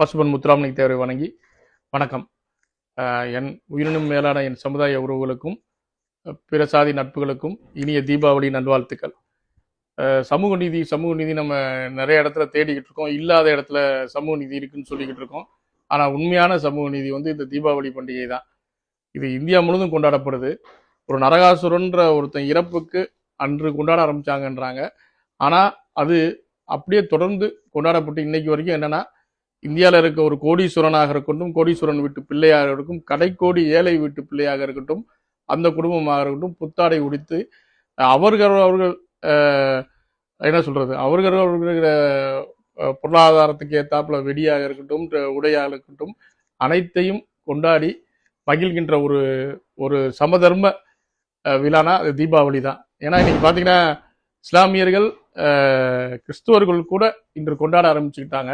பசுபன் முத்துராமணி தேவரை வணங்கி வணக்கம். என் உயிரினும் மேலான என் சமுதாய உறவுகளுக்கும் பிற சாதி நட்புகளுக்கும் இனிய தீபாவளி நல்வாழ்த்துக்கள். சமூக நீதி சமூக நீதி நம்ம நிறைய இடத்துல தேடிக்கிட்டு இருக்கோம். இல்லாத இடத்துல சமூக நீதி இருக்குன்னு சொல்லிக்கிட்டு இருக்கோம். ஆனால் உண்மையான சமூக நீதி வந்து இந்த தீபாவளி பண்டிகை தான் இது இந்தியா முழுவதும் கொண்டாடப்படுது. ஒரு நரகாசுரன்ற ஒருத்தன் இறப்புக்கு அன்று கொண்டாட ஆரம்பிச்சாங்கன்றாங்க. ஆனால் அது அப்படியே தொடர்ந்து கொண்டாடப்பட்டு இன்னைக்கு வரைக்கும் என்னன்னா இந்தியாவில் இருக்க ஒரு கோடீஸ்வரனாக இருக்கட்டும் கோடீஸ்வரன் வீட்டு பிள்ளையாக இருக்கட்டும் கடைக்கோடி ஏழை வீட்டு பிள்ளையாக இருக்கட்டும் அந்த குடும்பமாக இருக்கட்டும் புத்தாடை உடித்து அவர்கள் அவர்கள் என்ன சொல்கிறது அவர்கள் அவர்கள் பொருளாதாரத்துக்கு ஏற்றாப்புல வெடியாக இருக்கட்டும் உடையாக இருக்கட்டும் அனைத்தையும் கொண்டாடி மகிழ்கின்ற ஒரு ஒரு சமதர்ம விழானா அது தீபாவளி தான். ஏன்னா இன்னைக்கு பார்த்தீங்கன்னா இஸ்லாமியர்கள் கிறிஸ்துவர்கள் கூட இன்று கொண்டாட ஆரம்பிச்சுக்கிட்டாங்க.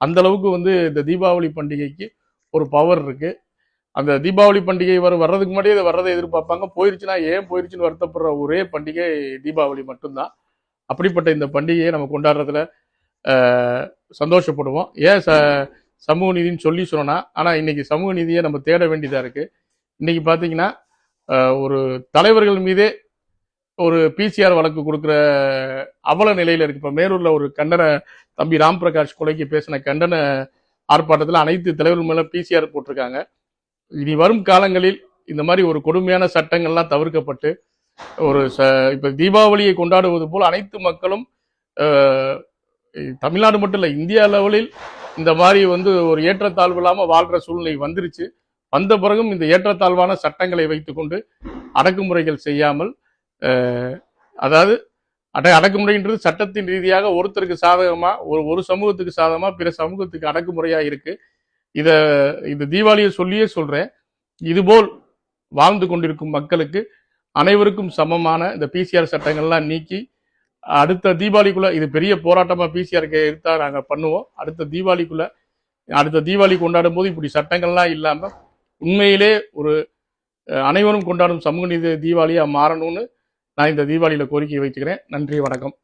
அந்த அளவுக்கு வந்து இந்த தீபாவளி பண்டிகைக்கு ஒரு பவர் இருக்கு. அந்த தீபாவளி பண்டிகை வர வர்றதுக்கு முன்னாடியே இதை வர்றதை எதிர்பார்ப்பாங்க. போயிருச்சுன்னா ஏன் போயிருச்சுன்னு வருத்தப்படுற ஒரே பண்டிகை தீபாவளி மட்டும்தான். அப்படிப்பட்ட இந்த பண்டிகையை நம்ம கொண்டாடுறதுல சந்தோஷப்படுவோம். ஏன் ச சமூக நீதினு சொல்லி சொன்னோன்னா ஆனால் இன்னைக்கு சமூக நீதியை நம்ம தேட வேண்டியதாக இருக்கு. இன்னைக்கு பார்த்தீங்கன்னா ஒரு தலைவர்கள் மீதே ஒரு பிசிஆர் வழக்கு கொடுக்குற அவல நிலையில இருக்கு. இப்போ மேலூர்ல ஒரு கண்டன தம்பி ராம் பிரகாஷ் கொலைக்கு பேசின கண்டன ஆர்ப்பாட்டத்தில் அனைத்து தலைவர்கள் மேல பிசிஆர் போட்டிருக்காங்க. இனி வரும் காலங்களில் இந்த மாதிரி ஒரு கொடுமையான சட்டங்கள்லாம் தவிர்க்கப்பட்டு ஒரு ச இப்போ தீபாவளியை கொண்டாடுவது போல் அனைத்து மக்களும் தமிழ்நாடு மட்டும் இல்லை இந்தியா லெவலில் இந்த மாதிரி வந்து ஒரு ஏற்றத்தாழ்வு இல்லாமல் வாழ்கிற சூழ்நிலை வந்துருச்சு. வந்த பிறகும் இந்த ஏற்றத்தாழ்வான சட்டங்களை வைத்துக்கொண்டு அடக்குமுறைகள் செய்யாமல் அதாவது அட அடக்குமுறைன்றது சட்டத்தின் ரீதியாக ஒருத்தருக்கு சாதகமா ஒரு ஒரு சமூகத்துக்கு சாதகமா பிற சமூகத்துக்கு அடக்குமுறையா இருக்கு. இத இந்த தீபாவளியை சொல்லியே சொல்றேன். இதுபோல் வாழ்ந்து கொண்டிருக்கும் மக்களுக்கு அனைவருக்கும் சமமான இந்த பிசிஆர் சட்டங்கள்லாம் நீக்கி அடுத்த தீபாவளிக்குள்ள இது பெரிய போராட்டமா பிசிஆருக்கு எடுத்தா நாங்கள் பண்ணுவோம். அடுத்த தீபாவளிக்குள்ள அடுத்த தீபாவளி கொண்டாடும் போது இப்படி சட்டங்கள்லாம் இல்லாமல் உண்மையிலே ஒரு அனைவரும் கொண்டாடும் சமூக நீதி தீபாவளியாக மாறணும்னு நான் இந்த தீபாவளியில் கோரிக்கை வைத்துக்கிறேன் நன்றி வணக்கம்.